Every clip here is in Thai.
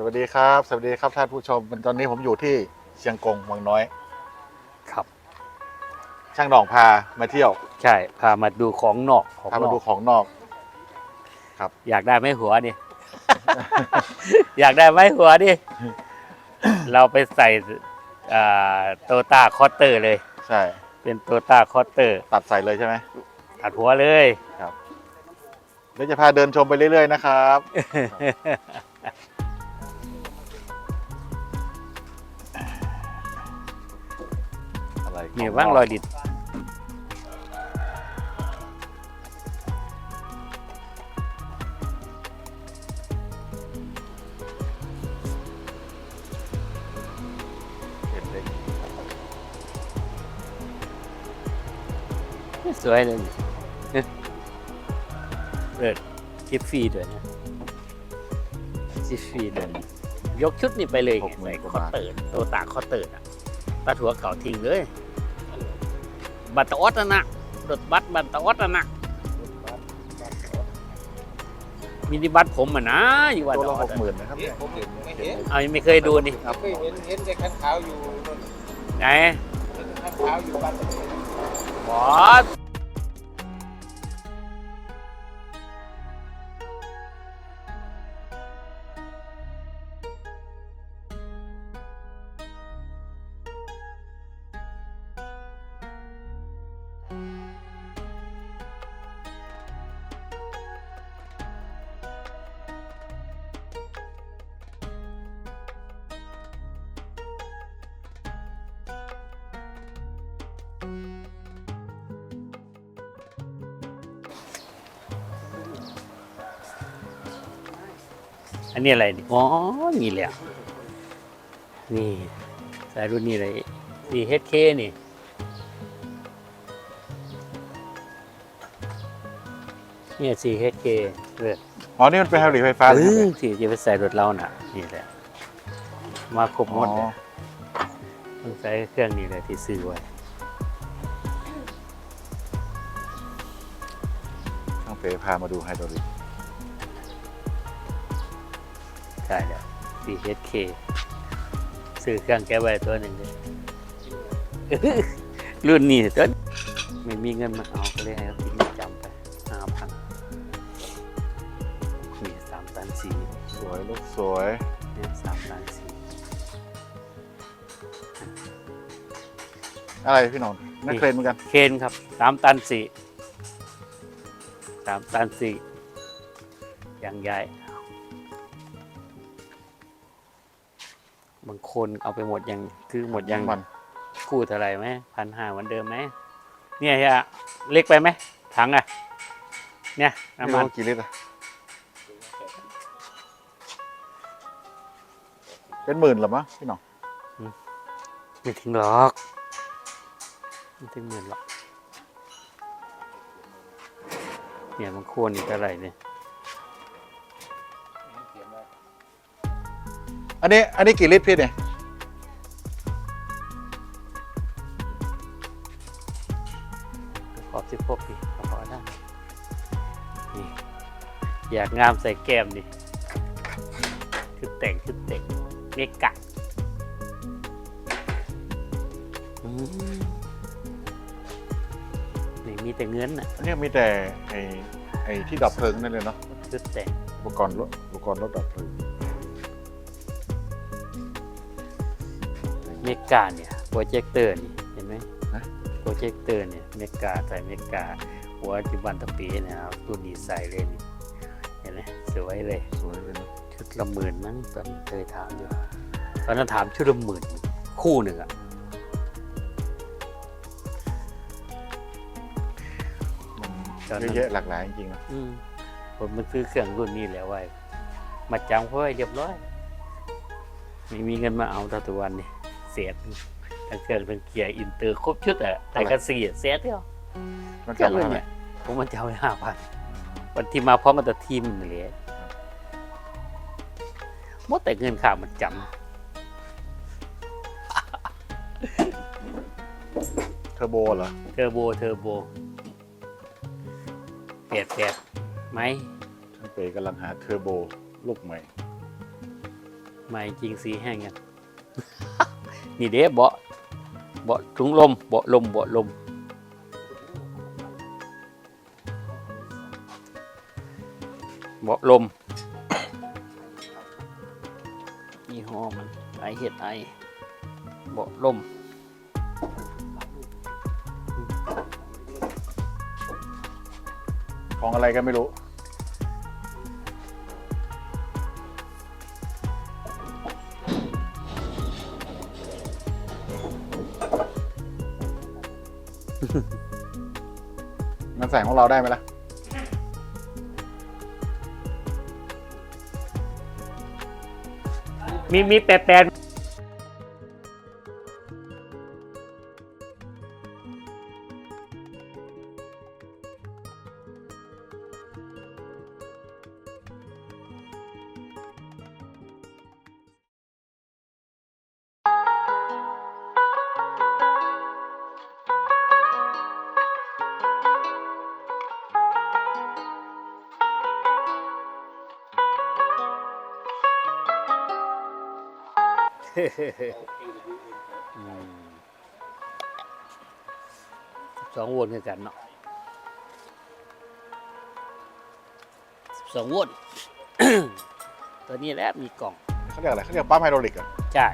สวัสดีครับ สวัสดีครับท่านผู้ชมตอนนี้ผมอยู่ที่เชียงกงวังน้อย ครับ ช่างหนองพามาเที่ยวใช่พามาดูของนอกของพานมาอดูกของนอก อยากได้ไหมหัวนี่ อยากได้ไหมหัวนี่ เราไปใส่โตต้าคอตเตอร์เลย ใช่ เป็นโตต้าคอตเตอร์ตัดใส่เลยใช่ไหมตัดหัวเลย เดี๋ยวจะพาเดินชมไปเรื่อยๆนะครับ นี่ว่างรอยดิดเห็นเลยสวยเลยนี่เปิดจิฟฟี่ด้วยนะจิฟฟี่ด้วยนะยกชุดนี่ไปเลยไงใส่คอตเตอร์โตต้าคอตเตอร์อะตัดหัวเก่าทิ้งเลย บัตรออสนะรถบัสบัตรออสนะมินิบัสผมอะนะอยู่วันตัวละหกหมื่นนะครับเห็นผมไม่เห็นเอายังไม่เคยดูนี่เคยเห็นเห็นแต่ขันขาวอยู่นู่นไหนเห็นขันขาวอยู่บ้านบอส อันนี้อะไรนี่อ๋อ นี่แหละ นี่สายรุ่นนี้เลยนี่ HK นี่ เนี่ย 4HK เลยอ๋อ นี่มันเป็นไฮบริดไฟฟ้าเอใช่ไหมอที่จะไปใส่รถเราน่ะ นี่แหละ มาครบหมดเลยอ๋อต้องใช้เครื่องนี้เลยที่ซื้อไว้ช่างเป๋พามาดูไฮดรอลิก 4HK ซื้อเครื่องแก้ไว้ตัวหนึ่งเลยรุ่นนี้ตัวไม่มีเงินมาเอาก็เลยให้เขาทิ้งจำไปห้าพันนี่สามตันสี่สวยลูกสวย เนี่ยสามตันสี่อะไรพี่หนอนนักเครนเหมือนกัน เคนครับสามตันสี่สามตันสี่อย่างใหญ่ บางคนเอาไปหมดยังคือหมดยังมันคู่เท่าไหร่ไหมพันห้าเหมือนเดิมไหมเนี่ยเฮียเล็กไปไหมถังอะ เนี่ยไม่น้ำรู้มันว่ากี่ลิตรอะเป็นหมื่นเหรอมะพี่หนอนไม่ถึงหรอกไม่ถึงหมื่นหรอกเนี่ยมันควรอีกเท่าไหร่เนี่ย อันนี้อันนี้กี่ลิตรพี่เนี่ยขอบสิบหกปีก็พอได้นี่อยากงามใส่แก้มดิชุดแต่งชุดแต่งเมกะอืมนี่มีแต่เงินน่ะอันนี้มีแต่ไอ้ไอ้ที่ดับเพลิงนั่นเลยเนาะชุดแต่งอุปกรณ์รถอุปกรณ์รถดับเพลิง เมกาเนี่ยโปรเจคเตอร์นี่เห็นไหมโปรเจคเตอร์เนี่ยเมกาใส่เมกาหัวจิบันตะปีเนะครับตัวดีใส่เลยนี่เห็นไหมสวยเลยสวยเลยเนอะชุดละหมื่นมั้งตอนเคยถามอยู่ตอนนั้นถามชุดละหมื่นคู่หนึ่งอะมันเยอะแยะหลากหลายจริงๆนะอืมผมมันซื้อเครื่องรุ่นนี้แล้วไว้มาจำเขาไว้เรียบร้อย ไม่มีเงินมาเอาแต่ตัววันนี่ เสียทั้งเครื่องทั้งเกียร์อินเตอร์ครบชุดอะแต่กันสี่เสียเดียวมันเครื่องจำรุ่ได้นไหมเนี่ยผมมันจะเอาไปห้าพันวันที่มาพร้อมกับตัวทีมมันเลยหมดแต่เงินค่ามันจเทอร์โบเหรอำเทอร์โบเทอร์โบเปลี่ยนเปลี่ยนไหมช่างเป๋กำลังหาเทอร์โบลูกใหม่ ใหม่จริงสีแห้งกัน นี่เด้เบาะเบาะถุงลมเบาะลมเบาะลม เบาะลมยี่ห้อมันไอเห็ดไอเบาะลมของอะไรกันไม่รู้ มันแสงของเราได้ไหมล่ะ มีมีแปดแปด สองวนคือกันเนาะสองวนตัวนี้แหละมีกล่องเขาเรียกอะไรเขาเรียกปั๊มไฮดรอลิกเหรอะใช่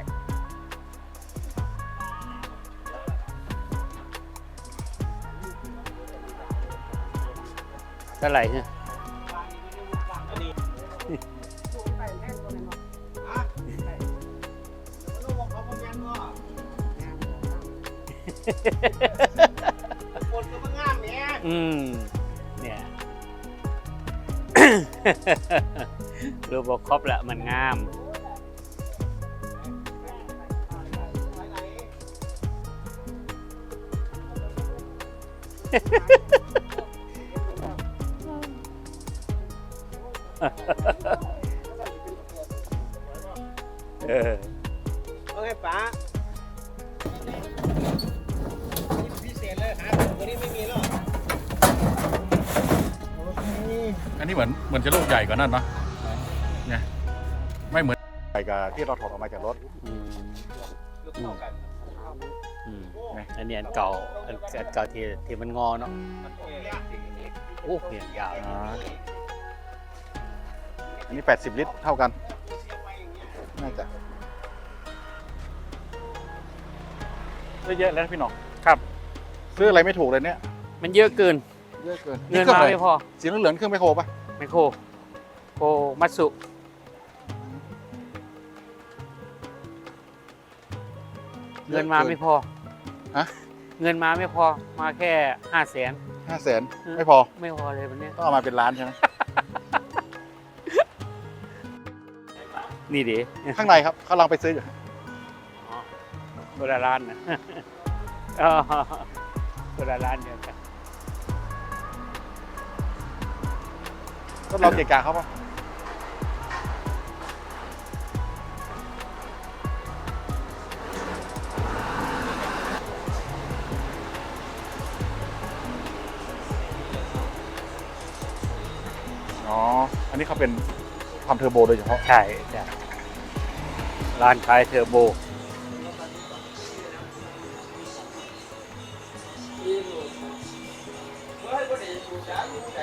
เท่าไหร่เนี่ย คนก็มางามเนี่ยอืมเนี่ย รูบครบละมันงาม เออ เอาไงป๋า อกอันนี้เหมือนเหมือนจะลูกใหญ่กว่านั่นเนาะเนี่ยไม่เหมือนใหญ่กับที่เราถอดออกมาจากรถ อืมยกเข้ากันอืมไงอันนี้อันเก่าอันอันเก่าที่ที่มันงอเนาะมันโตยากสิโอ้เหียยาวอ่าอันนี้ 80 ลิตรเท่ากัน น่าจะซื้อเยอะแล้วพี่หน้องครับ ซื้ออะไรไม่ถูกเลยเนี่ยมันเยอะเกิน เยอะเกินเงินครื่มาอะไรไม่พอ สีเหลืองๆเครื่องไมโครป่ะไมโครโครมัตสุเงินมาไม่พอฮะเงินมาไม่พอมาแค่ห้าแสนห้าแสนไม่พอ ไม่พอเลยวันเนี้ยต้องเอามาเป็นล้านใช่ไหมนี่ดิข้างในครับเขากำลังไปซื้ออยู่คนละร้านนะอ๋อ คนละร้านเดียวกันก็เราเกะกะเขาป่ะอ๋อ อันนี้เขาเป็นทำเทอร์โบโดยเฉพาะ ใช่ใช่ร้านขายเทอร์โบ Yeah.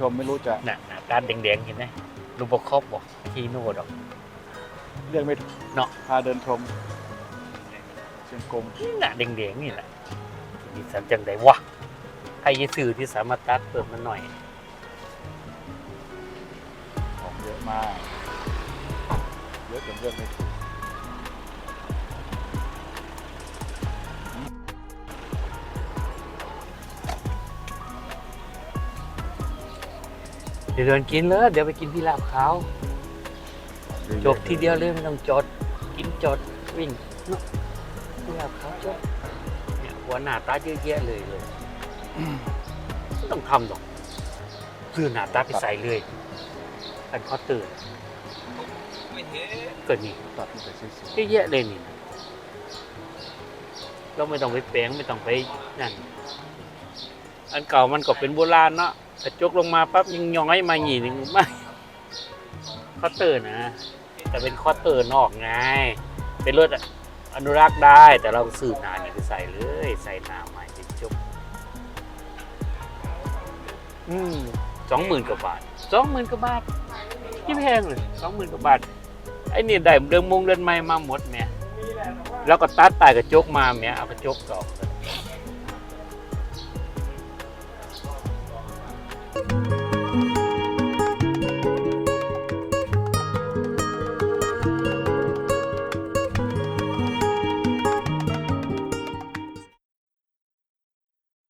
ชมไม่รู้จะน่ะหน้าตาแดงๆเห็นไหมรูปครอบบอกคีโน่ดอก เรียกไม่ถูกเนาะ พาเดินชมเชียงกงนี่น่ะแดงๆนี่แหละดีสันจังไดวะใครจะซื้อที่สามารถตัดเปิดมันหน่อย ของเยอะมาก เยอะจนเลือกไม่ถูก เดี๋ยวเดินกินเลย เดี๋ยวไปกินที่ลาบขาวจบทีเดียวเลยไม่ต้องจด กินจดวิ่งเนาะที่ลาบขาวจบเนี่ยหัวหน้าตาเยอะแยะเลยเลยไม่ต้องทำหรอกซื้อหน้าตาไปใส่เลยอันเขาตื่นไม่เห็นเกิดนี่ตัดมันไปสวยเยอะแยะเลยนี่นะเราไม่ต้องไปแปลงไม่ต้องไปนั่นอันเก่ามันก็เป็นโบราณเนาะ แต่จกลงมาปั๊บยังย้อยมาหนีหนึ่งไม่คอเตอร์นะ แต่เป็นคอเตอร์นอกไง เป็นรถอนุรักษ์ได้แต่เราสืบนานี่ไปใส่เลยใส่นาใหม่จะจบอืมสองหมื่นกว่าบาทสองหมื่นกว่าบาทที่แพงเลยสองหมื่นกว่าบาทไอ้นี่ได้เดิมมงเดินไม้มาหมดแม่แล้วก็ตัดตายกระจกมาแม่เอากระจกออ Thank you.